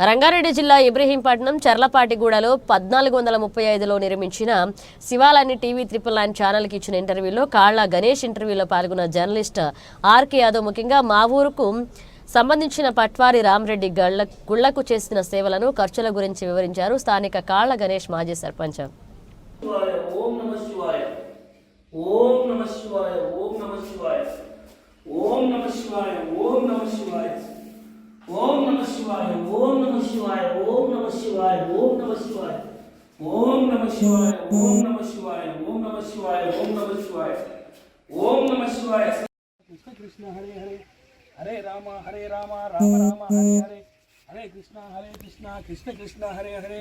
రంగారెడ్డి జిల్లా ఇబ్రహీంపట్నం చర్లపాటిగూడలో పద్నాలుగు వందల ముప్పై ఐదులో నిర్మించిన శివాలని టీవీ త్రిపుల్ నైన్ ఛానల్కి ఇచ్చిన ఇంటర్వ్యూలో కాళ్ళ గణేష్ ఇంటర్వ్యూలో పాల్గొన్న జర్నలిస్ట్ ఆర్కే యాదవ్ ముఖ్యంగా మా ఊరుకు సంబంధించిన పట్వారి రామరెడ్డి గళ్ళ గుళ్ళకు చేసిన సేవలను ఖర్చుల గురించి వివరించారు స్థానిక కాళ్ళ గణేష్ మాజీ సర్పంచ్. ఓం నమ శివాయ ఓం నమ శివాయ ఓం నమ శివాయ ఓం నమ శివాయ ఓం నమ శివాయ ఓం నమ శివాయ ఓం నమ శివాయ ఓం నమ శివాయ ఓం నమ శివాయ ఓం నమ శివాయ ఓం నమ శివాయ ఓం నమ శివాయ ఓం నమ శివాయ ఓం నమ శివాయ కృష్ణ కృష్ణ హరే హరే హరే రామ హరే రామ రామ రామ హరే హరే హరే కృష్ణ హరే కృష్ణ కృష్ణ కృష్ణ హరే హరే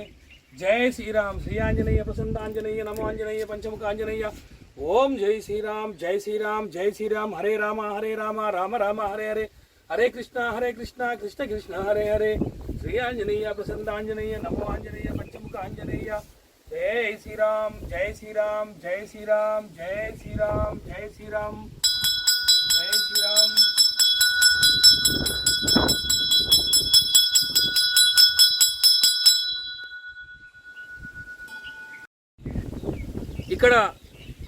జై శ్రీరామ్ శ్రీ ఆంజనేయ ప్రసన్నాంజనేయ నమో ఆంజనేయ పంచముఖ ఆంజనేయ ఓం జై శ్రీరామ్ జై శ్రీరామ్ జై శ్రీరామ్ హరే రామ హరే రామ రామ రామ హరే హరే హరే కృష్ణ హరే కృష్ణ కృష్ణ కృష్ణ హరే హరే. శ్రీ ఆంజనేయ ప్రసన్నాంజనేయ నమో ఆంజనేయ పంచముఖ ఆంజనేయ జై శ్రీరామ్ జై శ్రీరామ్ జై శ్రీరామ్ జై శ్రీరామ్ జై శ్రీరామ్ జై శ్రీరామ్. ఇక్కడ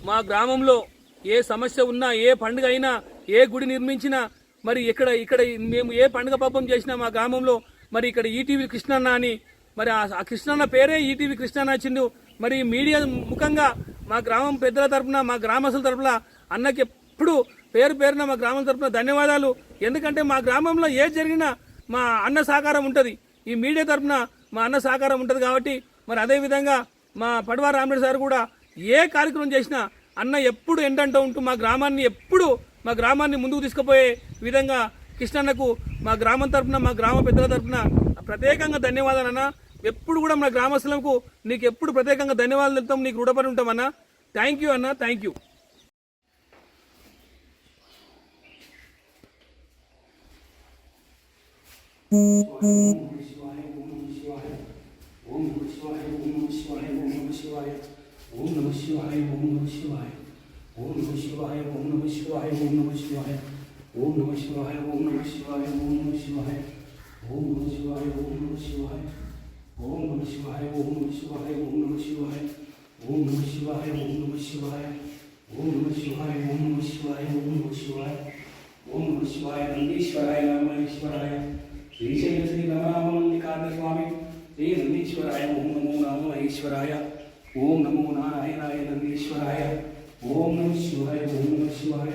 మా గ్రామంలో ఏ సమస్య ఉన్నా ఏ పండుగ అయినా ఏ గుడి నిర్మించినా మరి ఇక్కడ ఇక్కడ మేము ఏ పండుగ పాపం చేసినా మా గ్రామంలో మరి ఇక్కడ ఈటీవీ కృష్ణన్న అని మరి ఆ- కృష్ణన్న పేరే ఈటీవీ కృష్ణన్న వచ్చిండు మరి మీడియా ముఖంగా మా గ్రామం పెద్దల తరపున మా గ్రామస్తుల తరపున అన్నకి ఎప్పుడు పేరు పేరున మా గ్రామం తరపున ధన్యవాదాలు. ఎందుకంటే మా గ్రామంలో ఏ జరిగినా మా అన్న సహకారం ఉంటుంది. ఈ మీడియా తరపున మా అన్న సహకారం ఉంటుంది కాబట్టి మరి అదే విధంగా మా పడవ రామరెడ్డి సార్ కూడా ఏ కార్యక్రమం చేసినా అన్న ఎప్పుడు ఎండంటూ ఉంటూ మా గ్రామాన్ని ఎప్పుడు మా గ్రామాన్ని ముందుకు తీసుకుపోయే విధంగా కృష్ణన్నకు మా గ్రామం తరపున మా గ్రామ పెద్దల తరఫున ప్రత్యేకంగా ధన్యవాదాలు అన్న. ఎప్పుడు కూడా మన గ్రామస్తులకు నీకు ఎప్పుడు ప్రత్యేకంగా ధన్యవాదాలు చెప్తాం నీకు రుణపడి ఉంటామన్నా థ్యాంక్ యూ అన్న థ్యాంక్ యూ ఓం నమ శివాయ ఓం నమ శివాయ ఓం నమ శివాయ ఓం నమ శివాయ. ఓం నమ శివాయ ఓం నమ శివాయ ఓం నమ శివాయ ఓం నమ శివాయ ఓం నమ శివాయ ఓం నమ శివాయ ఓం నమ శివాయ ఓం నమ శివాయ ఓం నమ శివాయ ఓం నమ శివాయ ఓం నమ శివాయ ఓం నమ శివాయ ఓం నమ శివాయ ఓం నమ శివాయ ఓం నమ శివాయ ఓం నమ శివాయ ఓం నమ శివాయ ఓం నమ శివాయ నందీశ్వరాయ నమేశ్వరాయ శ్రీశైల శ్రీ రమణామల్లికార్ణ స్వామి శ్రీ నందీశ్వరాయ ఓం నమో నమో ఈశ్వరాయ ఓం నమో ओम नमः शिवाय, ओम नमः शिवाय,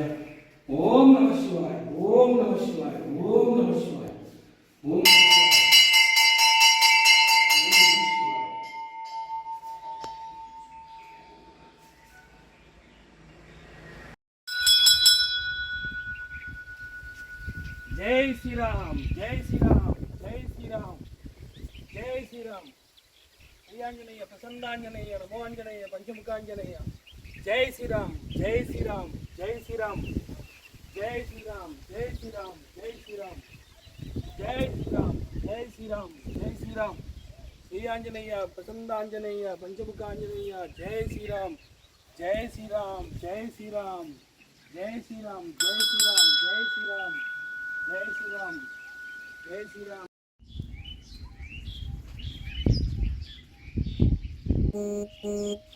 ओम नमः शिवाय, ओम नमः शिवाय, ओम नमः शिवाय, ओम जय श्री राम जय श्री राम जय श्री राम जय श्री राम श्री आंजनेय प्रसन्नांजनेय नमो आंजनेय पंचमुखांजनेय జై శ్రీరామ్ జై శ్రీరామ్ జై శ్రీరామ్ జై శ్రీరామ్ జై శ్రీరామ్ జై శ్రీరామ్ జై శ్రీరామ్ జై శ్రీరామ్ జై శ్రీరామ్ శ్రీ ఆంజనేయ ప్రసందాంజనేయ పంచముఖ ఆంజనేయ జై శ్రీరామ్ జై శ్రీరామ్ జై శ్రీరామ్ జై శ్రీరామ్ జై శ్రీరామ్ జై శ్రీరామ్ జై శ్రీరామ్ జై శ్రీరామ్ Thank you.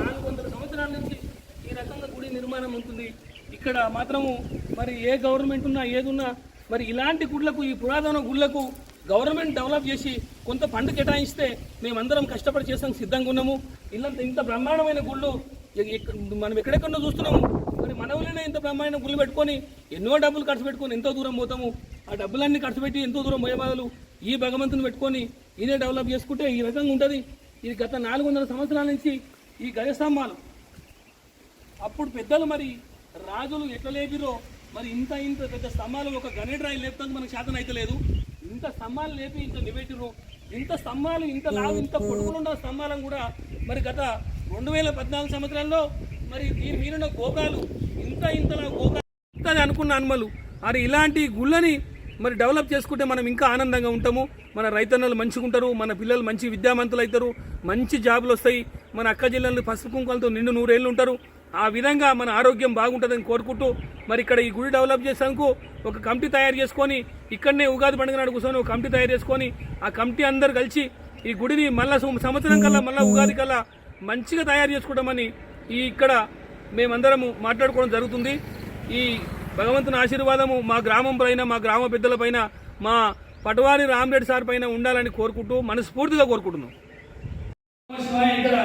నాలుగు వందల సంవత్సరాల నుంచి ఈ రకంగా గుడి నిర్మాణం ఉంటుంది. ఇక్కడ మాత్రము మరి ఏ గవర్నమెంట్ ఉన్నా ఏదున్నా మరి ఇలాంటి గుడ్లకు ఈ పురాతన గుడ్లకు గవర్నమెంట్ డెవలప్ చేసి కొంత ఫండ్ కేటాయిస్తే మేమందరం కష్టపడి చేసాం సిద్ధంగా ఉన్నాము. ఇలా ఇంత బ్రహ్మాండమైన గుళ్ళు మనం ఎక్కడెక్కడో చూస్తున్నాము. మరి మన ఇంత బ్రహ్మాండ గుళ్ళు పెట్టుకొని ఎన్నో డబ్బులు ఖర్చు పెట్టుకొని ఎంతో దూరం పోతాము. ఆ డబ్బులన్నీ ఖర్చు పెట్టి ఎంతో దూరం పోయే ఈ భగవంతుని పెట్టుకొని ఇదే డెవలప్ చేసుకుంటే ఈ రకంగా ఉంటుంది. ఇది గత నాలుగు వందల సంవత్సరాల నుంచి ఈ గజస్తంభాలు అప్పుడు పెద్దలు మరి రాజులు ఎట్లా లేపిరో మరి ఇంత ఇంత పెద్ద స్తంభాలు ఒక గణేడ్రాయి లేపుతానికి మనకు శాతం అయితే లేదు. ఇంత స్తంభాలు లేపి ఇంత నిబెట్టిరు ఇంత స్తంభాలు ఇంత లావు ఇంత పొడుగులు ఉన్న స్తంభాలను కూడా మరి గత రెండు వేల పద్నాలుగు సంవత్సరాల్లో మరి దీని మీద గోపురాలు ఇంత ఇంతలా గోపురాలు. ఇంతది అనుకున్న అనుమలు మరి ఇలాంటి గుళ్ళని మరి డెవలప్ చేసుకుంటే మనం ఇంకా ఆనందంగా ఉంటాము. మన రైతన్నలు మంచిగా ఉంటారు మన పిల్లలు మంచి విద్యావంతులు అవుతారు మంచి జాబులు వస్తాయి. మన అక్క జిల్లలు పసుపు కుంకాలతో నిండు నూరేళ్ళు ఉంటారు. ఆ విధంగా మన ఆరోగ్యం బాగుంటుందని కోరుకుంటూ మరి ఇక్కడ ఈ గుడి డెవలప్ చేసేందుకు ఒక కమిటీ తయారు చేసుకొని ఇక్కడనే ఉగాది పండుగ నాడు కూర్చొని ఒక కమిటీ తయారు చేసుకొని ఆ కమిటీ అందరు కలిసి ఈ గుడిని మళ్ళా సంవత్సరం కల్లా మళ్ళీ ఉగాది కల్లా మంచిగా తయారు చేసుకుంటామని ఈ ఇక్కడ మేమందరము మాట్లాడుకోవడం జరుగుతుంది. ఈ భగవంతుని ఆశీర్వాదము మా గ్రామం పైన మా గ్రామ పెద్దల పైన మా పటవారి రామరెడ్డి సార్ పైన ఉండాలని కోరుకుంటూ మనస్ఫూర్తిగా కోరుకుంటున్నాం. ఇక్కడ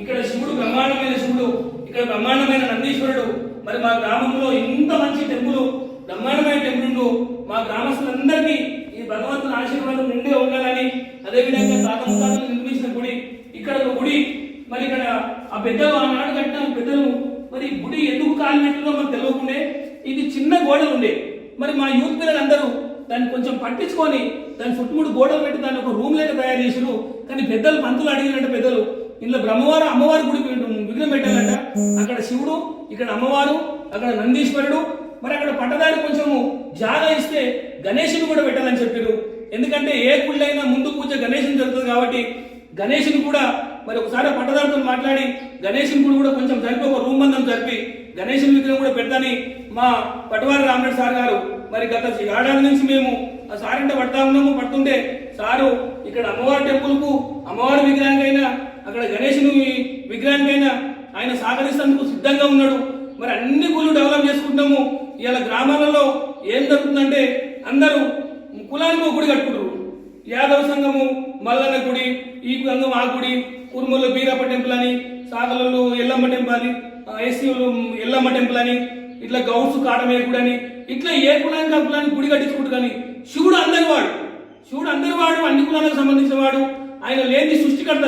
ఇక్కడ శివుడు బ్రహ్మాండమైన శివుడు ఇక్కడ బ్రహ్మాండమైన నందీశ్వరుడు మరి మా గ్రామంలో ఇంత మంచి టెంపుల్ బ్రహ్మాండమైన టెంపుల్ మా గ్రామస్తులందరికీ ఈ భగవంతుని ఆశీర్వాదం నిండే ఉండాలని అదేవిధంగా తాతముఖాలు నిర్మించిన గుడి ఇక్కడ ఒక గుడి మరి ఇక్కడ ఆ పెద్దలు ఆనాడు కట్టిన పెద్దలు మరి గుడి ఎందుకు కాలినట్టుగా మనకు తెలియకుండే ఇది చిన్న గోడలు ఉండే. మరి మా యూత్ పిల్లలందరూ దాన్ని కొంచెం పట్టించుకొని దాని చుట్టుముడు గోడలు పెట్టి దాన్ని ఒక రూమ్ లేక తయారు చేసిరు కానీ పెద్దలు పంతులు అడిగినట్టు పెద్దలు ఇందులో బ్రహ్మవారు అమ్మవారి గుడి విఘ్నం విగ్రహం పెట్టాలంట. అక్కడ శివుడు ఇక్కడ అమ్మవారు అక్కడ నందీశ్వరుడు మరి అక్కడ పట్టదారి కొంచెము జాగా ఇస్తే గణేశుని కూడా పెట్టాలని చెప్పారు ఎందుకంటే ఏ గుళ్ళైనా ముందు పూజ గణేశుని జరుగుతుంది కాబట్టి గణేశుని కూడా మరి ఒకసారి పట్టదారితో మాట్లాడి గణేశుని గుడి కూడా కొంచెం జరిపి ఒక రూమ్ బంధం జరిపి గణేశుని విగ్రహం కూడా పెడతాని మా పటవారి రామరెడ్డి సార్ గారు మరి గత ఏడాది నుంచి మేము ఆ సార్ అంటే పడతా ఉన్నాము పడుతుంటే సారు ఇక్కడ అమ్మవారి టెంపుల్కు అమ్మవారి విగ్రహానికైనా అక్కడ గణేశుని విగ్రహానికైనా ఆయన సహకరిస్తేందుకు సిద్ధంగా ఉన్నాడు. మరి అన్ని గుళ్ళు డెవలప్ చేసుకుంటాము ఇవాళ గ్రామాలలో ఏం జరుగుతుందంటే అందరూ కులానికి ఒక గుడి కట్టుకుంటారు. యాదవ సంఘము మల్లన్న గుడి ఈ సంఘం ఆ గుడి కురుమూలు బీరప్ప టెంపుల్ అని సాగలలో ఎల్లమ్మ టెంపుల్ అని ఎస్సీలు ఎల్లమ్మ టెంపుల్ అని ఇట్లా గౌడ్స్ కాడమేకుడని ఇట్లా ఏ కులానికి ఆ కులానికి గుడి కట్టించుకుంటు కానీ శివుడు అందరి వాడు శివుడు అందరి వాడు అన్ని కులాలకు సంబంధించిన వాడు ఆయన లేని సృష్టికర్త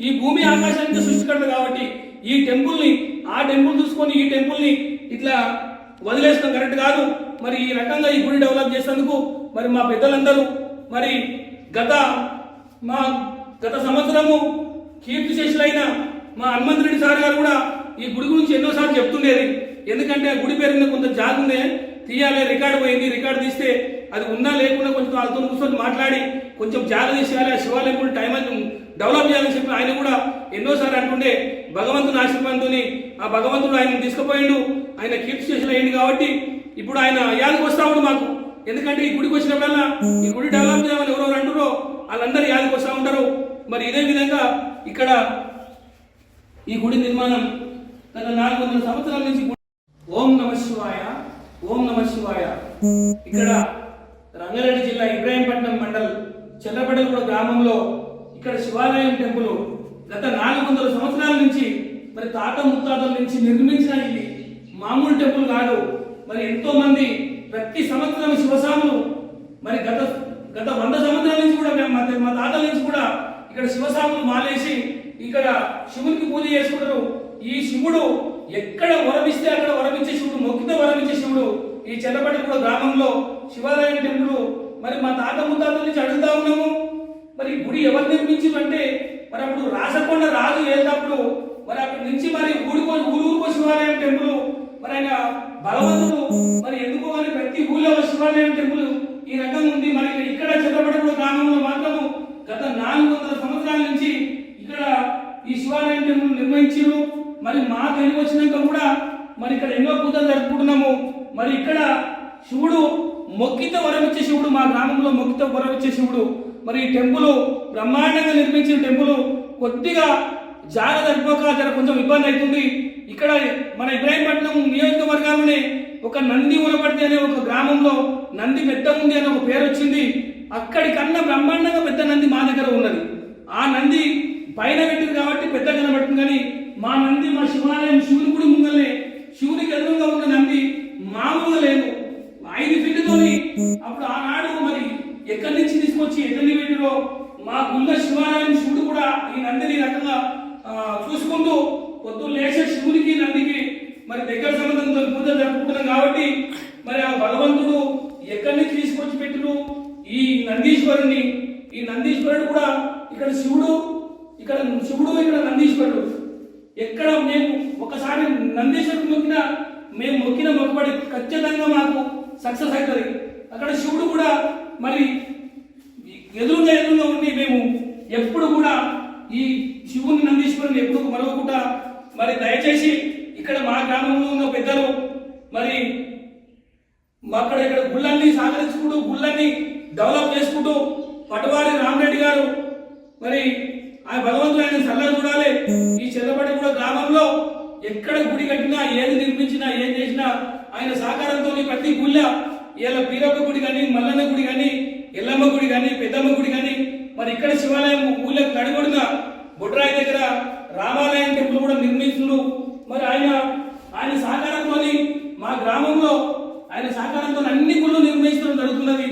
ఈ భూమి ఆకాశానికి సృష్టికర్త కాబట్టి ఈ టెంపుల్ని ఆ టెంపుల్ చూసుకొని ఈ టెంపుల్ని ఇట్లా వదిలేస్తాం. కరెక్ట్ కాదు. మరి ఈ రకంగా ఈ గుడి డెవలప్ చేసేందుకు మరి మా పెద్దలందరూ మరి గత మా గత సంవత్సరము కీర్తిశేషులైన మా హనుమంత్ సార్ గారు కూడా ఈ గుడి గురించి ఎన్నోసార్లు చెప్తుండేది. ఎందుకంటే ఆ గుడి పేరు మీద కొంత జాగ్ ఉంది తీయాలి రికార్డు పోయింది రికార్డు తీస్తే అది ఉన్నా లేకుండా కొంచెం వాళ్ళతో కూర్చొని మాట్లాడి కొంచెం జాగ తీసేయాలి ఆ శివాలయం కూడా టైం అని డెవలప్ చేయాలని చెప్పి ఆయన కూడా ఎన్నోసార్లు అంటుండే భగవంతుని ఆశీర్వాదంతో ఆ భగవంతుడు ఆయన తీసుకుపోయిండు ఆయన కీర్తి స్టేషన్ అయ్యింది కాబట్టి ఇప్పుడు ఆయన యాదకి వస్తా ఉండు మాకు. ఎందుకంటే ఈ గుడికి వచ్చినప్పుడల్లా ఈ గుడి డెవలప్ చేయమని ఎవరెవరు అంటారో వాళ్ళందరూ యాదకి వస్తూ ఉంటారు. మరి ఇదే విధంగా ఇక్కడ ఈ గుడి నిర్మాణం గత నాలుగు వందల సంవత్సరాల నుంచి ఓం నమ శివాయ ఓం నమ శివాయ. ఇక్కడ రంగారెడ్డి జిల్లా ఇబ్రాహీంపట్నం మండల్ చెల్లపడగూడ గ్రామంలో ఇక్కడ శివాలయం టెంపుల్ గత నాలుగు వందల సంవత్సరాల నుంచి మరి తాత ముత్తాతల నుంచి నిర్మించిన ఇది మామూలు టెంపుల్ కాదు. మరి ఎంతో మంది ప్రతి సంవత్సరం శివసాములు మరి గత గత వంద సంవత్సరాల నుంచి కూడా మేము మా- మా తాతల నుంచి కూడా ఇక్కడ శివసాములు మాలేసి ఇక్కడ శివునికి పూజ చేసుకుంటారు. ఈ శివుడు ఎక్కడ వరమిస్తే అక్కడ వరమించే శివుడు మొక్కితే వరమించే శివుడు ఈ చెల్లపల్లి గ్రామంలో శివాలయం టెంపుల్ మరి మా తాత ముత్తాతల నుంచి అడుగుతా ఉన్నాము. మరి గుడి ఎవరు నిర్మించారు అంటే మరి అప్పుడు రాసకొండ రాజు వెళ్ళినప్పుడు మరి అక్కడి నుంచి మరి ఊరుకో ఊరుకో శివాలయం టెంపుల్ మరి ఆయన భగవంతుడు మరి ఎందుకో అని ప్రతి ఊళ్ళో శివాలయం టెంపుల్ ఈ రకంగా ఉంది. మరి ఇక్కడ చెల్లపడగూడ గ్రామంలో మాత్రము గత నాలుగు వందల సంవత్సరాల నుంచి ఇక్కడ ఈ శివాలయం టెంపుల్ నిర్మించారు మరి మా తెలివి వచ్చినాక కూడా మరి ఇక్కడ ఎన్నో పూజలు జరుపుకుంటున్నాము. మరి ఇక్కడ శివుడు మొక్కితో వరమిచ్చే శివుడు మా గ్రామంలో మొక్కితో వరమిచ్చే శివుడు. మరి ఈ టెంపుల్ బ్రహ్మాండంగా నిర్మించిన టెంపుల్ కొద్దిగా జాగ జరిపోక జర కొంచెం ఇబ్బంది అవుతుంది. ఇక్కడ మన ఇబ్రాహీంపట్నం నియోజకవర్గంలోనే ఒక నంది ఉనపడితే అనే ఒక గ్రామంలో నంది పెద్ద ఉంది అనే ఒక పేరు వచ్చింది. అక్కడికన్నా బ్రహ్మాండంగా పెద్ద నంది మా దగ్గర ఉన్నది. ఆ నంది పైన పెట్టింది కాబట్టి పెద్ద కనబడుతుంది కానీ మా నంది మా శివాలయం శివుని గుడి ముంగలే శివునికి ఎదురుగా ఉన్న నంది మామూలుగా లేదు ఐదు ఫీట్లతోని అప్పుడు ఆనాడు మరి ఎక్కడి నుంచి తీసుకొచ్చి ఎక్కడిని పెట్టిరో మా గుళ్ళ శివాలయం శివుడు కూడా ఈ నందిని రకంగా చూసుకుంటూ పొద్దు లేచే శివునికి నందికి మరి దగ్గర సంబంధంతో పూజ జరుపుకుంటున్నాం కాబట్టి మరి ఆ భగవంతుడు ఎక్కడి నుంచి తీసుకొచ్చి పెట్టిరు ఈ నందీశ్వరుని ఈ నందీశ్వరుడు కూడా ఇక్కడ శివుడు ఇక్కడ శివుడు ఇక్కడ నందీశ్వరుడు. ఎక్కడ మేము ఒకసారి నందీశ్వరుడు మొక్కిన మేము మొక్కిన మొక్కబడి ఖచ్చితంగా మాకు సక్సెస్ అవుతుంది. అక్కడ శివుడు కూడా మరి ఎదురుగా ఎదురుగా ఉండి మేము ఎప్పుడు కూడా ఈ శివుని నందీశ్వరుని ఎప్పుడు మరవకుండా మరి దయచేసి ఇక్కడ మా గ్రామంలో ఉన్న పెద్దలు మరి మా అక్కడ ఇక్కడ గుళ్ళన్ని సాగరించుకుంటూ గుళ్ళన్ని డెవలప్ చేసుకుంటూ పటవారి రామరెడ్డి గారు మరి ఆ భగవంతుడు ఆయన సల్లా చూడాలి. ఈ చెల్లపడి కూడా గ్రామంలో ఎక్కడ గుడి కట్టినా ఏది నిర్మించినా ఏం చేసినా ఆయన సహకారంతో ప్రతి గుళ్ళ ఇలా పీరప్ప గుడి కానీ మల్లన్న గుడి కానీ ఎల్లమ్మ గుడి కానీ పెద్దమ్మ గుడి కానీ మరి ఇక్కడ శివాలయం ఊళ్ళో నడిగొడిన బొడ్రాయి దగ్గర రామాలయం టెంపుల్ కూడా నిర్మించుడు. మరి ఆయన ఆయన సహకారంతో మా గ్రామంలో ఆయన సహకారంతో అన్ని గుళ్ళు నిర్మించడం జరుగుతున్నది.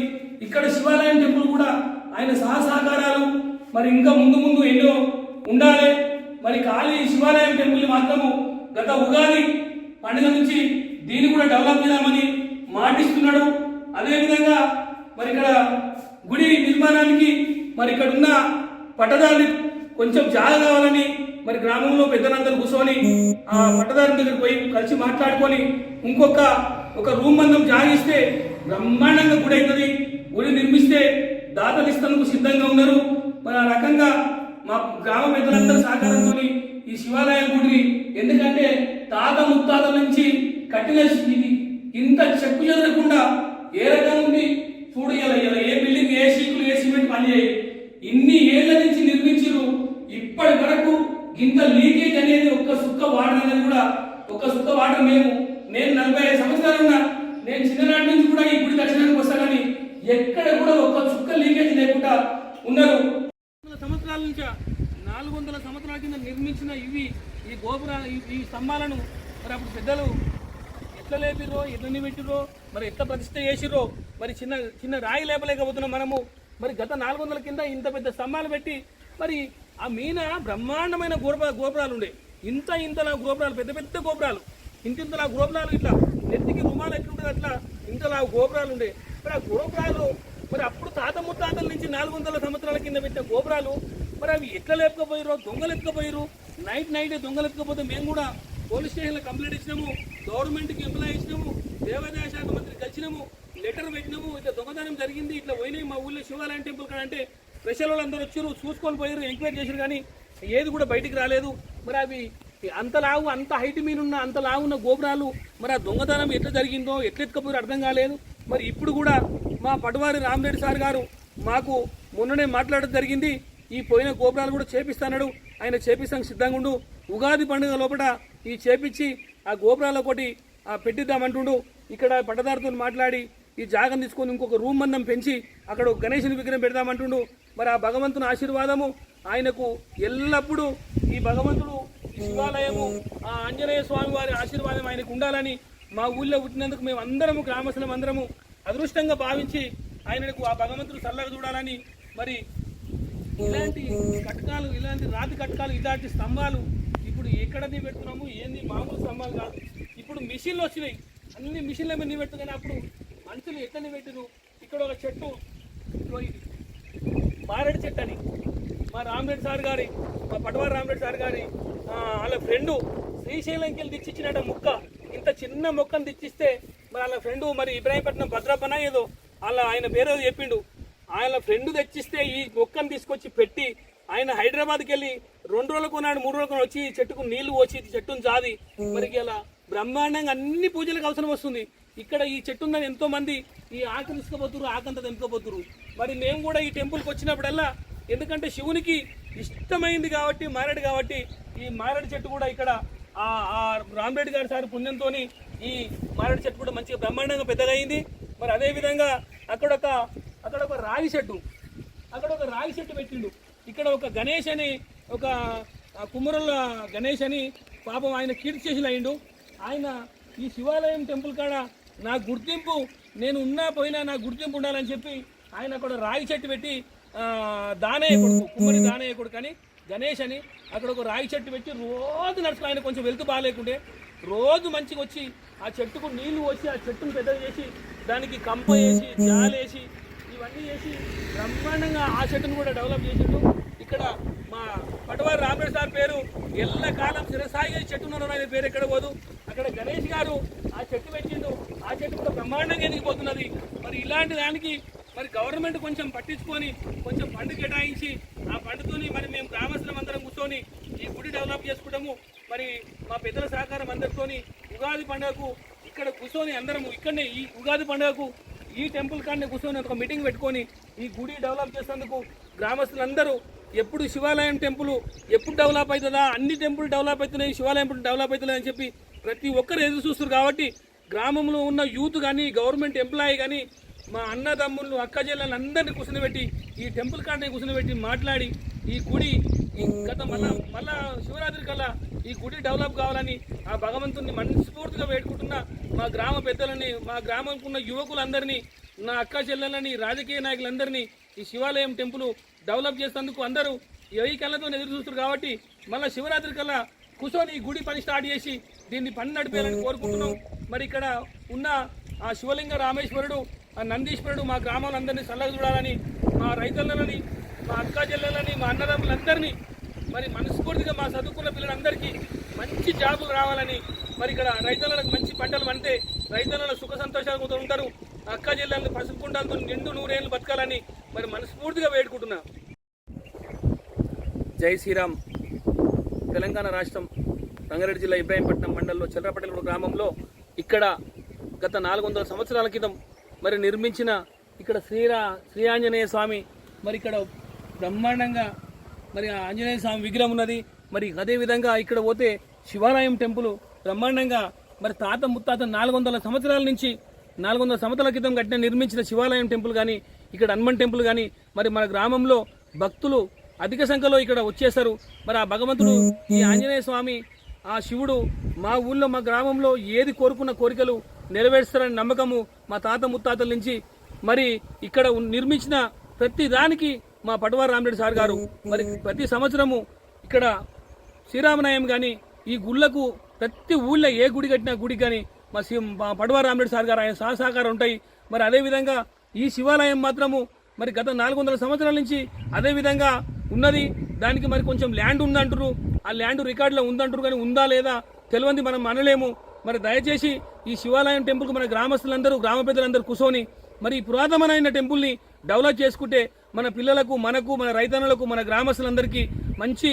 ఇక్కడ శివాలయం టెంపుల్ కూడా ఆయన సహ సహకారాలు మరి ఇంకా ముందు ముందు ఎన్నో ఉండాలి. మరి ఖాళీ శివాలయం టెంపుల్ మాత్రము గత ఉగాది పండుగ నుంచి దీన్ని కూడా డెవలప్ చేద్దామని మాటిస్తున్నాడు. అదేవిధంగా మరి ఇక్కడ గుడి నిర్మాణానికి మరి ఇక్కడ ఉన్న పట్టదారి కొంచెం జాగ కావాలని మరి గ్రామంలో పెద్దలందరూ కూర్చొని ఆ పట్టదారి దగ్గరికి పోయి కలిసి మాట్లాడుకొని ఇంకొక ఒక రూమ్ మందం జాగిస్తే బ్రహ్మాండంగా గుడి అవుతుంది. గుడి నిర్మిస్తే దాతలు సిద్ధంగా ఉన్నారు. మరి ఆ రకంగా మా గ్రామ పెద్దలందరూ సహకారంతో ఈ శివాలయం గుడిని ఎందుకంటే తాత ముత్తాత నుంచి కట్టిన ఇది ఇంత చెక్కు చెదరకుండా ఏ రకంగా ఉంది? చూడు ఇలా ఇలా ఏ బిల్డింగ్ ఏ షీకులు ఏ సిమెంట్ పనిచేయి ఇన్ని ఏళ్ళ నుంచి నిర్మించారు ఇప్పటి వరకు ఇంత లీకేజ్ అనేది ఒక్క సుక్క వాటర్ అనేది కూడా ఒక్క సుక్క వాటర్ మేము నేను నలభై ఐదు సంవత్సరాలు ఉన్నా నేను చిన్ననాటి నుంచి కూడా ఈ గుడి దక్షిణానికి వస్తా కానీ ఎక్కడ కూడా ఒక్క చుక్క లీకేజ్ లేకుండా ఉన్నారు. సంవత్సరాల నాలుగు వందల సంవత్సరాల కింద నిర్మించిన ఇవి ఈ గోపుర ఈ- స్తంభాలను మరి అప్పుడు పెద్దలు ఎట్లా లేపిరో ఎన్ని పెట్టిరో మరి ఎట్లా ప్రతిష్ట చేసిర్రో మరి చిన్న చిన్న రాయి లేపలేకపోతున్నాం మనము. మరి గత నాలుగు వందల కింద ఇంత పెద్ద స్తంభాలు పెట్టి మరి ఆ మీన బ్రహ్మాండమైన గోపుర గోపురాలు ఉండే. ఇంత ఇంతలా గోపురాలు పెద్ద పెద్ద గోపురాలు. ఇంతింతలా గోపురాలు ఇట్లా నెత్తికి రుమాలు ఎట్లుంటుంది అట్లా ఇంతలా గోపురాలు ఉండే. మరి ఆ గోపురాలు మరి అప్పుడు తాత ముత్తాతల నుంచి నాలుగు వందల సంవత్సరాల కింద పెట్టిన గోపురాలు మరి అవి ఎట్లా లేపకపోయారు దొంగలు ఎత్తుకపోయారు నైట్ నైట్ దొంగలు ఎత్తుకపోతే మేము కూడా పోలీస్ స్టేషన్లో కంప్లైంట్ ఇచ్చినాము గవర్నమెంట్కి ఎంప్లాయ్ ఇచ్చినాము దేవాదాయ శాఖ మంత్రి కలిసినాము లెటర్ పెట్టినాము ఇట్లా దొంగతనం జరిగింది ఇట్లా పోయినాయి మా ఊళ్ళో శివాలయం టెంపుల్ కాడ అంటే స్పెషల్ వాళ్ళు అందరూ వచ్చారు చూసుకొని పోయారు ఎంక్వైరీ చేశారు కానీ ఏది కూడా బయటికి రాలేదు. మరి అవి అంత లావు అంత హైట్ మీద ఉన్న అంత లావు ఉన్న గోపురాలు మరి ఆ దొంగతనం ఎట్లా జరిగిందో ఎట్లెత్తుకపోయారు అర్థం కాలేదు. మరి ఇప్పుడు కూడా మా పటవారి రామరెడ్డి సార్ గారు మాకు మొన్ననే మాట్లాడడం జరిగింది. ఈ పోయిన గోపురాలు కూడా చేపిస్తాడు ఆయన చేపిస్తాం సిద్ధంగా ఉండు. ఉగాది పండుగ లోపల ఈ చేపించి ఆ గోపురాలు ఒకటి పెట్టిద్దామంటుండు. ఇక్కడ పట్టదారుతో మాట్లాడి ఈ జాగం తీసుకొని ఇంకొక రూమ్ మందం పెంచి అక్కడ ఒక గణేశుని విగ్రహం పెడదామంటుండు. మరి ఆ భగవంతుని ఆశీర్వాదము ఆయనకు ఎల్లప్పుడూ ఈ భగవంతుడు శివాలయము ఆ ఆంజనేయ స్వామి వారి ఆశీర్వాదం ఆయనకు ఉండాలని మా ఊళ్ళో పుట్టినందుకు మేము అందరము గ్రామస్తులం అందరము అదృష్టంగా భావించి ఆయనకు ఆ భగవంతుడు చల్లగా చూడాలని మరి ఇలాంటి కటకాలు ఇలాంటి రాతి కటకాలు ఇలాంటి స్తంభాలు ఇప్పుడు ఎక్కడని పెడుతున్నాము ఏంది మామూలు స్తంభాలు కాదు. ఇప్పుడు మిషన్లు వచ్చినాయి. అన్ని మిషన్ల మీద పెడుతు కానీ అప్పుడు మనుషులు ఎట్లని పెట్టిరు ఇక్కడ ఒక చెట్టు. మారేడు చెట్టు అని. మా రామరెడ్డి సార్ గారి మా పటవారి రామరెడ్డి సార్ గారి వాళ్ళ ఫ్రెండు శ్రీశైలంకి వెళ్ళి తెచ్చిచ్చినట ముక్క. ఇంత చిన్న మొక్కను తెచ్చిస్తే మరి వాళ్ళ ఫ్రెండు మరి ఇబ్రాహీంపట్నం భద్రపన ఏదో? వాళ్ళ ఆయన పేరు చెప్పిండు. ఆయన ఫ్రెండ్ తెచ్చిస్తే ఈ మొక్కను తీసుకొచ్చి పెట్టి ఆయన హైదరాబాద్కి వెళ్ళి రెండు రోజులకు నాడు మూడు రోజులకు వచ్చి చెట్టుకు నీళ్ళు పోసి చెట్టును జాది. మరి అలా బ్రహ్మాండంగా అన్ని పూజలకు అవసరం వస్తుంది. ఇక్కడ ఈ చెట్టు ఉందని ఎంతో మంది ఈ ఆకు తీసుకుపోతురు ఆకంత తెంపుకోపోతురు మరి మేము కూడా ఈ టెంపుల్కి వచ్చినప్పుడల్లా ఎందుకంటే శివునికి ఇష్టమైంది కాబట్టి మారేడు కాబట్టి ఈ మారేడు చెట్టు కూడా ఇక్కడ ఆ ఆ రామరెడ్డి గారి సార్ పుణ్యంతో ఈ మారేడు చెట్టు కూడా మంచిగా బ్రహ్మాండంగా పెద్దగా అయింది మరి అదేవిధంగా అక్కడ ఒక అక్కడ ఒక రాగి చెట్టు అక్కడ ఒక రాగి చెట్టు పెట్టిండు. ఇక్కడ ఒక గణేష్ అని ఒక కుమ్మరుల గణేష్ అని పాపం ఆయన కీర్తి చేసి అయిండు ఆయన ఈ శివాలయం టెంపుల్ కాడ నా గుర్తింపు నేను ఉన్నా పోయినా నా గుర్తింపు ఉండాలని చెప్పి ఆయన అక్కడ రాగి చెట్టు పెట్టి దానయ్య కొడుకు కుమ్మరి దానయ్య కొడుకు అని గణేష్ అని అక్కడ ఒక రాగి చెట్టు పెట్టి రోజు నడుచుకుని ఆయన కొంచెం వెళ్తూ బాగాలేకుండే రోజు మంచిగా వచ్చి ఆ చెట్టుకు నీళ్ళు వచ్చి ఆ చెట్టును పెద్దగా చేసి దానికి కంప వేసి జాలేసి ఇవన్నీ చేసి బ్రహ్మాండంగా ఆ చెట్టును కూడా డెవలప్ చేసిండు. ఇక్కడ మా పటవారి రామరెడ్డి సార్ పేరు ఎల్ల కాలం చిరసాయిగా ఈ చెట్టు ఉన్నారు ఆయన పేరు ఎక్కడ పోదు. అక్కడ గణేష్ గారు ఆ చెట్టు పెట్టిండు ఆ చెట్టు కూడా బ్రహ్మాండంగా ఎదిగిపోతున్నది. మరి ఇలాంటి దానికి మరి గవర్నమెంట్ కొంచెం పట్టించుకొని కొంచెం ఫండ్ కేటాయించి ఆ ఫండ్తోని మరి మేము గ్రామస్తులం అందరం కూర్చొని ఈ గుడి డెవలప్ చేసుకుంటాము. మరి మా పెద్దల సహకారం అందరితోని ఉగాది పండుగకు ఇక్కడ కూర్చొని అందరం ఇక్కడనే ఈ ఉగాది పండుగకు ఈ టెంపుల్ కాడనే కూర్చొని ఒక మీటింగ్ పెట్టుకొని ఈ గుడి డెవలప్ చేసేందుకు గ్రామస్తులందరూ ఎప్పుడు శివాలయం టెంపుల్ ఎప్పుడు డెవలప్ అవుతుందా అన్ని టెంపుల్ డెవలప్ అవుతున్నాయి శివాలయం టెంపుల్ డెవలప్ అవుతుందని అని చెప్పి ప్రతి ఒక్కరు ఎదురు చూస్తారు కాబట్టి గ్రామంలో ఉన్న యూత్ కానీ గవర్నమెంట్ ఎంప్లాయీ కానీ మా అన్నదమ్ముళ్ళు అక్క చెల్లెలు అందరినీ కూర్చునిపెట్టి ఈ టెంపుల్ కాడనే కూర్చునిపెట్టి మాట్లాడి ఈ గుడి గత మళ్ళా మళ్ళా శివరాత్రి కల్లా ఈ గుడి డెవలప్ కావాలని ఆ భగవంతుని మనస్ఫూర్తిగా వేడుకుంటున్న మా గ్రామ పెద్దలని మా గ్రామంకు ఉన్న యువకులందరినీ నా అక్క చెల్లెలని రాజకీయ నాయకులందరినీ ఈ శివాలయం టెంపుల్ డెవలప్ చేసేందుకు అందరూ ఈ కళ్ళతో ఎదురు చూస్తారు కాబట్టి మళ్ళీ శివరాత్రి కల్లా కూర్చొని ఈ గుడి పని స్టార్ట్ చేసి దీన్ని పని నడిపేయాలని కోరుకుంటున్నాం. మరి ఇక్కడ ఉన్న ఆ శివలింగ రామేశ్వరుడు నందీశ్వరుడు మా గ్రామాలందరినీ చల్లగా చూడాలని మా రైతులని మా అక్క చెల్లెలని మా అన్నదమ్ములందరినీ మరి మనస్ఫూర్తిగా మా చదువుకున్న పిల్లలందరికీ మంచి జాబులు రావాలని మరి ఇక్కడ రైతులకు మంచి పంటలు పంటే రైతులలో సుఖ సంతోషాలు ఉంటారు. అక్క జిల్లాలను పసుపు కుండాలతో నిండు నూరేళ్ళు బతకాలని మరి మనస్ఫూర్తిగా వేడుకుంటున్నా. జై శ్రీరామ్. తెలంగాణ రాష్ట్రం రంగారెడ్డి జిల్లా ఇబ్రాహీంపట్నం మండలంలో చంద్రపట్టెలగూడ గ్రామంలో ఇక్కడ గత నాలుగు వందల సంవత్సరాల క్రితం మరి నిర్మించిన ఇక్కడ శ్రీరా శ్రీ ఆంజనేయ స్వామి మరి ఇక్కడ బ్రహ్మాండంగా మరి ఆంజనేయ స్వామి విగ్రహం ఉన్నది. మరి అదే విధంగా ఇక్కడ పోతే శివాలయం టెంపుల్ బ్రహ్మాండంగా మరి తాత ముత్తాత నాలుగు వందల సంవత్సరాల నుంచి నాలుగు వందల సంవత్సరాల క్రితం కట్టిన నిర్మించిన శివాలయం టెంపుల్ కానీ ఇక్కడ హనుమాన్ టెంపుల్ కానీ మరి మన గ్రామంలో భక్తులు అధిక సంఖ్యలో ఇక్కడ వచ్చేస్తారు మరి ఆ భగవంతుడు ఈ ఆంజనేయ స్వామి ఆ శివుడు మా ఊళ్ళో మా గ్రామంలో ఏది కోరుకున్న కోరికలు నెరవేరుస్తారని నమ్మకము మా తాత ముత్తాతల నుంచి. మరి ఇక్కడ నిర్మించిన ప్రతి దానికి మా పటవారు రామరెడ్డి సార్ గారు. మరి ప్రతి సంవత్సరము ఇక్కడ శ్రీరామనాయం కానీ ఈ గుళ్ళకు ప్రతి ఊళ్ళో ఏ గుడి కట్టినా గుడి కానీ మా శివ మా పడవారి రామరెడ్డి సార్ గారు ఆయన సహసహకారం ఉంటాయి. మరి అదే విధంగా ఈ శివాలయం మాత్రము మరి గత నాలుగు వందల సంవత్సరాల నుంచి అదే విధంగా ఉన్నది. దానికి మరి కొంచెం ల్యాండ్ ఉందంటారు ఆ ల్యాండ్ రికార్డులో ఉందంటారు కానీ ఉందా లేదా తెలియంది మనం అనలేము. మరి దయచేసి ఈ శివాలయం టెంపుల్కు మన గ్రామస్తులందరూ గ్రామ పెద్దలందరూ కూర్చొని మరి ఈ పురాతనమైన టెంపుల్ని డెవలప్ చేసుకుంటే మన పిల్లలకు మనకు మన రైతన్నులకు మన గ్రామస్తులందరికీ మంచి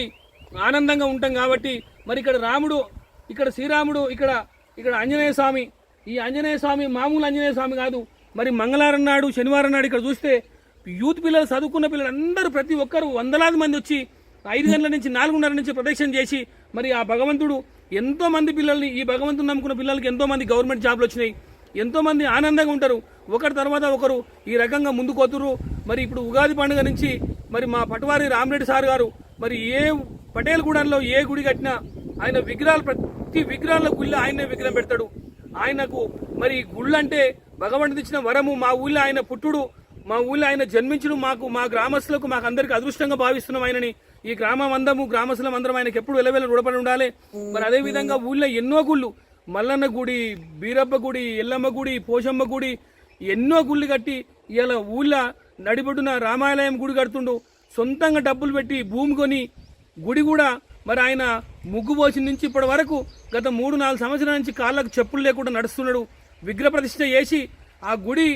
ఆనందంగా ఉంటాం కాబట్టి మరి ఇక్కడ రాముడు ఇక్కడ శ్రీరాముడు ఇక్కడ ఇక్కడ ఆంజనేయ స్వామి ఈ ఆంజనేయ స్వామి మామూలు ఆంజనేయ స్వామి కాదు. మరి మంగళవారం నాడు శనివారం నాడు ఇక్కడ చూస్తే యూత్ పిల్లలు చదువుకున్న పిల్లలు అందరూ ప్రతి ఒక్కరు వందలాది మంది వచ్చి ఐదు గంటల నుంచి నాలుగున్నర నుంచి ప్రదక్షిణ చేసి మరి ఆ భగవంతుడు ఎంతో మంది పిల్లల్ని ఈ భగవంతుని నమ్ముకున్న పిల్లలకి ఎంతో మంది గవర్నమెంట్ జాబ్లు వచ్చినాయి. ఎంతో మంది ఆనందంగా ఉంటారు. ఒకరి తర్వాత ఒకరు ఈ రకంగా ముందుకోతురు మరి ఇప్పుడు ఉగాది పండుగ నుంచి మరి మా పటవారి రామరెడ్డి సార్ గారు మరి ఏ పటేల్ గూడెంలో ఏ గుడి కట్టినా ఆయన విగ్రహాలు ప్రతి విగ్రహాల గుళ్ళ ఆయనే విగ్రహం పెడతాడు. ఆయనకు మరి గుళ్ళు అంటే భగవంతుడు ఇచ్చిన వరము. మా ఊళ్ళో ఆయన పుట్టుడు. మా ఊళ్ళో ఆయన జన్మించడం మాకు మా గ్రామస్తులకు మాకు అందరికి అదృష్టంగా భావిస్తున్నాం ఆయనని. ఈ గ్రామం అందము గ్రామస్తులం అందరం ఆయనకి ఎప్పుడు వెలవెల రుడపడి ఉండాలి. మరి అదేవిధంగా ఊళ్ళో ఎన్నో గుళ్ళు మల్లన్న గుడి బీరప్ప గుడి ఎల్లమ్మ గుడి పోషమ్మ గుడి ఎన్నో గుళ్ళు కట్టి ఇలా ఊళ్ళో నడిబడున రామాలయం గుడి కడుతుండు. సొంతంగా డబ్బులు పెట్టి భూమి కొని గుడి కూడా మరి ఆయన ముగ్గు పోసిన నుంచి ఇప్పటి వరకు గత మూడు నాలుగు సంవత్సరాల నుంచి కాళ్ళకు చెప్పులు లేకుండా నడుస్తున్నాడు. విగ్రహ ప్రతిష్ఠ చేసి ఆ గుడి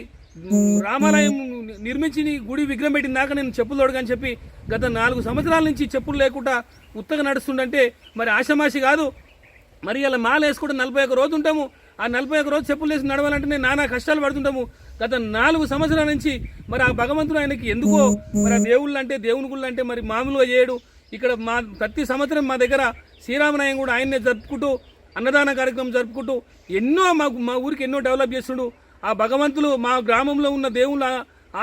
రామాలయం నిర్మించి గుడి విగ్రహం పెట్టిన దాకా నేను చెప్పులు తోడగని చెప్పి గత నాలుగు సంవత్సరాల నుంచి చెప్పులు లేకుండా ఉత్తగా నడుస్తుండంటే మరి ఆషమాషి కాదు. మరి ఇలా మాల వేసుకుంటే నలభై ఒక రోజు ఉంటాము. ఆ నలభై ఒక రోజు చెప్పులు వేసి నడవాలంటే నేను నానా కష్టాలు పడుతుంటాము. గత నాలుగు సంవత్సరాల నుంచి మరి ఆ భగవంతుడు ఆయనకి ఎందుకో మరి ఆ దేవుళ్ళు అంటే దేవుని గుళ్ళు అంటే మరి మామూలుగా చేయడు. ఇక్కడ మా ప్రతి సంవత్సరం మా దగ్గర శ్రీరామనయం కూడా ఆయన్నే జరుపుకుంటూ అన్నదాన కార్యక్రమం జరుపుకుంటూ ఎన్నో మాకు మా ఊరికి ఎన్నో డెవలప్ చేస్తుండు. ఆ భగవంతులు మా గ్రామంలో ఉన్న దేవుళ్ళ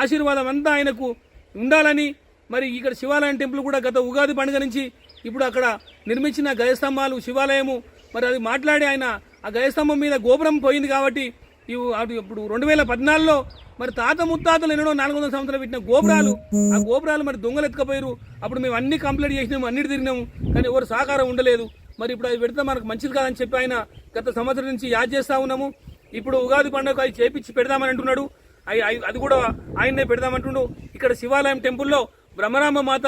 ఆశీర్వాదం అంతా ఆయనకు ఉండాలని మరి ఇక్కడ శివాలయం టెంపుల్ కూడా గత ఉగాది పండుగ నుంచి ఇప్పుడు అక్కడ నిర్మించిన గయస్తంభాలు శివాలయము మరి అది మాట్లాడి ఆయన ఆ గయస్తంభం మీద గోపురం పోయింది కాబట్టి ఇవి అటు ఇప్పుడు రెండు వేల పద్నాలుగులో మరి తాత ముత్తాతలు ఎన్నడో నాలుగు వందల సంవత్సరాలు పెట్టిన గోపురాలు ఆ గోపురాలు మరి దొంగలు ఎత్తుకపోయారు అప్పుడు మేము అన్ని కంప్లీట్ చేసినాము అన్నిటి తిరిగినాము కానీ ఎవరు సహకారం ఉండలేదు. మరి ఇప్పుడు అది పెడితే మనకు మంచిది కాదని చెప్పి ఆయన గత సంవత్సరం నుంచి యాద్ చేస్తా ఉన్నాము. ఇప్పుడు ఉగాది పండుగ అది చేపించి పెడదామని అంటున్నాడు. అయి- అది కూడా ఆయన్నే పెడదామంటుండు. ఇక్కడ శివాలయం టెంపుల్లో బ్రహ్మరామ మాత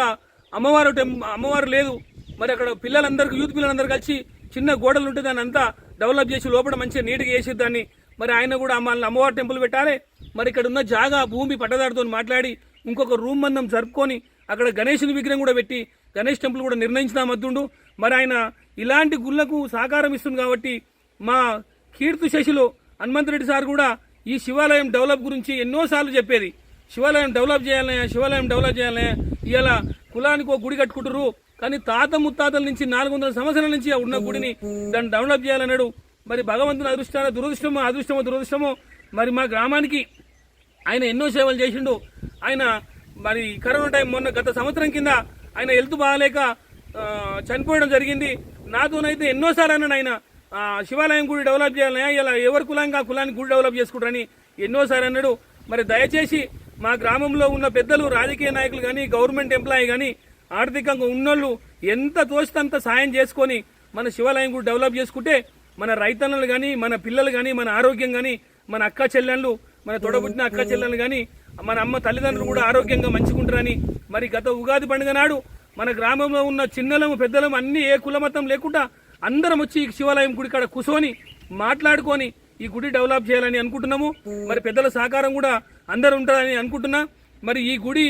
అమ్మవారు అమ్మవారు లేదు. మరి అక్కడ పిల్లలందరికీ యూత్ పిల్లలందరూ కలిసి చిన్న గోడలు ఉంటే దాన్ని అంతా డెవలప్ చేసి లోపల మంచిగా నీట్గా చేసి దాన్ని. మరి ఆయన కూడా అమ్మ అమ్మవారి టెంపుల్ పెట్టాలి. మరి ఇక్కడ ఉన్న జాగా భూమి పట్టదారితో మాట్లాడి ఇంకొక రూమ్ మందం జరుపుకొని అక్కడ గణేషుని విగ్రహం కూడా పెట్టి గణేష్ టెంపుల్ కూడా నిర్ణయించినామద్దుండు మరి ఆయన ఇలాంటి గుళ్ళకు సహకారం ఇస్తుంది కాబట్టి మా కీర్తి శశిలో హనుమంతరెడ్డి సార్ కూడా ఈ శివాలయం డెవలప్ గురించి ఎన్నోసార్లు చెప్పేది. శివాలయం డెవలప్ చేయాలనే శివాలయం డెవలప్ చేయాలనే ఇలా కులానికి ఒక గుడి కట్టుకుంటారు కానీ తాత ముత్తాతల నుంచి నాలుగు వందల సంవత్సరాల నుంచి ఉన్న గుడిని దాన్ని డెవలప్ చేయాలన్నాడు. మరి భగవంతుని అదృష్టాన దురదృష్టమో అదృష్టమో దురదృష్టమో మరి మా గ్రామానికి ఆయన ఎన్నో సేవలు చేసిండు. ఆయన మరి కరోనా టైం మొన్న గత సంవత్సరం కింద ఆయన హెల్త్ బాగాలేక చనిపోవడం జరిగింది. నాతోనైతే ఎన్నోసార్లు అన్నాడు ఆయన శివాలయం గుడి డెవలప్ చేయాలని ఇలా ఎవరి కులానికి ఆ కులానికి గుడి డెవలప్ చేసుకుంటారని ఎన్నోసారి అన్నాడు. మరి దయచేసి మా గ్రామంలో ఉన్న పెద్దలు రాజకీయ నాయకులు కానీ గవర్నమెంట్ ఎంప్లాయీ కానీ ఆర్థికంగా ఉన్నోళ్ళు ఎంత తోచితంత సాయం చేసుకొని మన శివాలయం గుడి డెవలప్ చేసుకుంటే మన రైతన్నలు కానీ మన పిల్లలు కానీ మన ఆరోగ్యం కానీ మన అక్క చెల్లెళ్ళు మన తొడబుట్టిన అక్క చెల్లెలు కానీ మన అమ్మ తల్లిదండ్రులు కూడా ఆరోగ్యంగా మంచుకుంటారని మరి గత ఉగాది పండుగ నాడు మన గ్రామంలో ఉన్న చిన్నలము పెద్దలము అన్ని ఏ కులమతం లేకుండా అందరం వచ్చి ఈ శివాలయం గుడి కాడ కూర్చొని మాట్లాడుకొని ఈ గుడి డెవలప్ చేయాలని అనుకుంటున్నాము. మరి పెద్దల సహకారం కూడా అందరు ఉంటారని అనుకుంటున్నా. మరి ఈ గుడి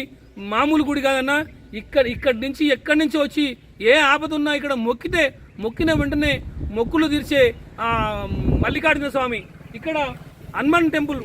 మామూలు గుడి కాదన్నా ఇక్కడ ఇక్కడి నుంచి ఎక్కడి నుంచి వచ్చి ఏ ఆపద ఉన్నా ఇక్కడ మొక్కితే మొక్కిన వెంటనే మొక్కులు తీర్చే మల్లికార్జున స్వామి. ఇక్కడ హనుమాన్ టెంపుల్